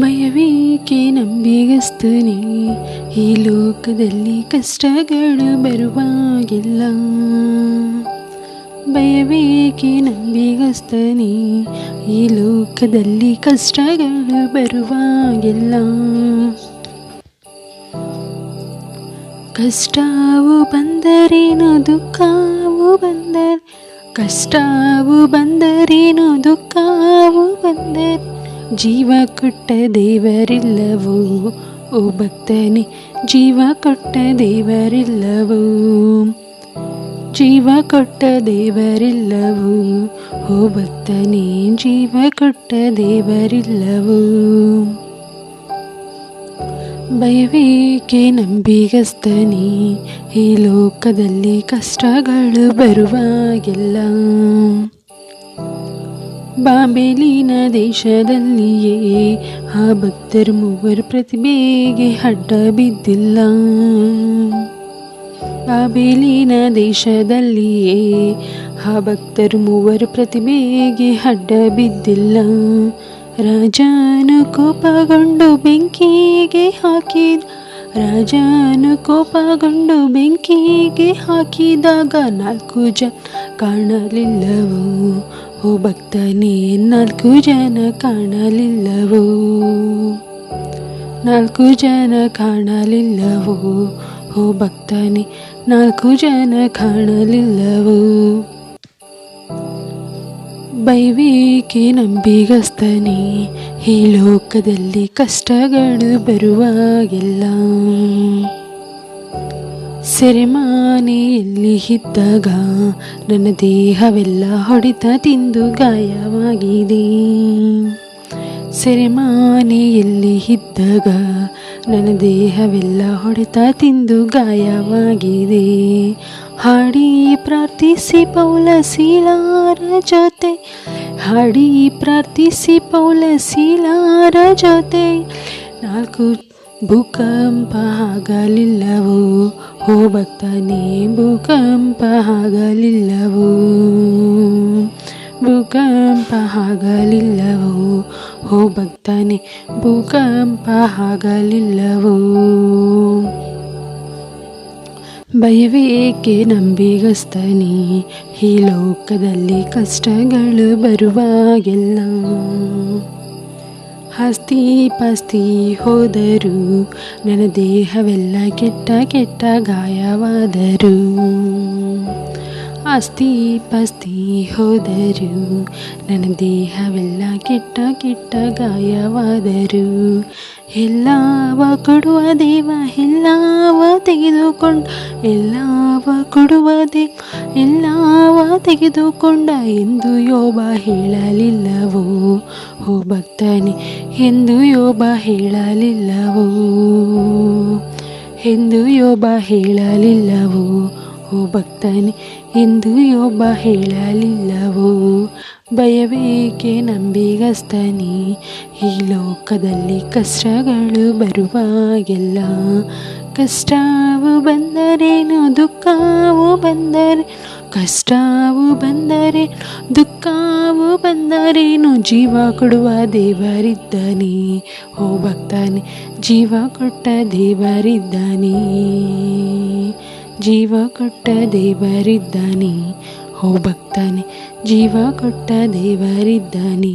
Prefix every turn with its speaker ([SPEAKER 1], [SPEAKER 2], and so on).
[SPEAKER 1] ಭಯವೇಕೆ ನಂಬಿಗಸ್ತನೇ? ಈ ಲೋಕದಲ್ಲಿ ಕಷ್ಟಗಳು ಬರುವಾಗಿಲ್ಲ. ಭಯವೇಕೆ ನಂಬಿಗಸ್ತನೇ? ಈ ಲೋಕದಲ್ಲಿ ಕಷ್ಟಗಳು ಬರುವಾಗಿಲ್ಲ. ಕಷ್ಟವು ಬಂದರೇನು ದುಃಖವು ಬಂದರೆ? ಕಷ್ಟವು ಬಂದರೇನು ದುಃಖವು ಬಂದರೆ? ಜೀವ ಕೊಟ್ಟ ದೇವರಿಲ್ಲವೋ? ಓ ಭಕ್ತನೇ, ಜೀವ ಕೊಟ್ಟ ದೇವರಿಲ್ಲವೋ? ಜೀವ ಕೊಟ್ಟ ದೇವರಿಲ್ಲವು? ಓ ಭಕ್ತನೇ, ಜೀವ ಕೊಟ್ಟ ದೇವರಿಲ್ಲವು? ಭಯವೇಕೆ ನಂಬಿಗಸ್ತನಿ, ಈ ಲೋಕದಲ್ಲಿ ಕಷ್ಟಗಳು ಬರುವಾಗೆಲ್ಲ? ಬಾಬೇಲಿನ ದೇಶದಲ್ಲಿಯೇ, ಆ ಭಕ್ತರು ಮೂವರು ಪ್ರತಿಭೆಗೆ ಅಡ್ಡ ಬಿದ್ದಿಲ್ಲ. ಬಾಬೇಲಿನ ದೇಶದಲ್ಲಿಯೇ, ಆ ಭಕ್ತರು ಮೂವರು ಪ್ರತಿಭೆಗೆ ಅಡ್ಡ ಬಿದ್ದಿಲ್ಲ. ರಾಜನು ಕೋಪಗೊಂಡು ಬೆಂಕಿಗೆ ಹಾಕಿದ, ರಾಜನು ಕೋಪಗೊಂಡು ಬೆಂಕಿಗೆ ಹಾಕಿದಾಗ ನಾಲ್ಕು ಜನ ಕಾಣಲಿಲ್ಲವೋ. ಓ ಭಕ್ತನೇ, ನಾಲ್ಕು ಜನ ಕಾಣಲಿಲ್ಲವೋ? ನಾಲ್ಕು ಜನ ಕಾಣಲಿಲ್ಲವೋ? ಓ ಭಕ್ತನೇ, ನಾಲ್ಕು ಜನ ಕಾಣಲಿಲ್ಲವೋ? ಬೈವೇಕೆ ನಂಬಿಗಸ್ತನೇ, ಈ ಲೋಕದಲ್ಲಿ ಕಷ್ಟಗಳು ಬರುವಾಗೆಲ್ಲ? ಸೆರೆಮಾನೆಯಲ್ಲಿ ಇದ್ದಾಗ ನನ್ನ ದೇಹವೆಲ್ಲ ಹೊಡೆತ ತಿಂದು ಗಾಯವಾಗಿದೆ. ಸೆರೆಮಾನೆಯಲ್ಲಿ ಇದ್ದಾಗ ನನ್ನ ದೇಹವೆಲ್ಲ ಹೊಡೆತ ತಿಂದು ಗಾಯವಾಗಿದೆ. ಹಾಡಿ ಪ್ರಾರ್ಥಿಸಿ ಪೌಲ ಶೀಲಾರ ಜೊತೆ, ಹಾಡಿ ಪ್ರಾರ್ಥಿಸಿ ಪೌಲ ಶೀಲಾರ ಜೊತೆ. ನಾಲ್ಕು ಭೂಕಂಪ ಹೋ ಭಕ್ತನೇ ಭೂಕಂಪ ಆಗಲಿಲ್ಲವೋ ಭೂಕಂಪ ಓ ಭಕ್ತನೇ ಭೂಕಂಪ ಆಗಲಿಲ್ಲವೋ ಭಯವೇಕೆ ನಂಬಿಗಸ್ತನೇ? ಈ ಲೋಕದಲ್ಲಿ ಕಷ್ಟಗಳು ಬರುವಾಗೆಲ್ಲ ಆಸ್ತಿ ಪಸ್ತಿ ಹೋದರು. ನನ್ನ ದೇಹವೆಲ್ಲ ಕೆಟ್ಟ ಕೆಟ್ಟ ಗಾಯವಾದರು. ಆಸ್ತಿ ಪಾಸ್ತಿ ಹೋದರು. ನನ್ನ ದೇಹವೆಲ್ಲ ಕೆಟ್ಟ ಕೆಟ್ಟ ಗಾಯವಾದರು. ಎಲ್ಲವ ಕೊಡುವ ದೇವ, ಎಲ್ಲವ ತೆಗೆದುಕೊಂಡ, ಎಲ್ಲವ ಕೊಡುವ ದೇವ, ಎಲ್ಲವ ತೆಗೆದುಕೊಂಡ ಎಂದು ಯೋಬ ಹೇಳಲಿಲ್ಲವೋ? ಓ ಭಕ್ತನೇ, ಎಂದು ಯೋಬ ಹೇಳಲಿಲ್ಲವೋ? ಎಂದು ಯೋಬ ಹೇಳಲಿಲ್ಲವೋ? ಭಕ್ತನೇ, ಎಂದು ಒಬ್ಬ ಹೇಳಲಿಲ್ಲವೋ? ಭಯವೇಕೆ ನಂಬಿಗಸ್ತನಿ, ಈ ಲೋಕದಲ್ಲಿ ಕಷ್ಟಗಳು ಬರುವಾಗೆಲ್ಲ. ಕಷ್ಟವು ಬಂದರೇನು ದುಃಖವು ಬಂದರೆ, ಕಷ್ಟವು ಬಂದರೆ, ದುಃಖವು ಬಂದರೇನು ಜೀವ ಕೊಡುವ ದೇವರಿದ್ದಾನೆ. ಓ ಭಕ್ತನೇ, ಜೀವ ಕೊಟ್ಟ ದೇವರಿದ್ದಾನೆ. ಜೀವ ಕೊಟ್ಟ ದೇವರಿದ್ದಾನೆ ಓ ಭಕ್ತನೇ ಜೀವ ಕೊಟ್ಟ ದೇವರಿದ್ದಾನೆ.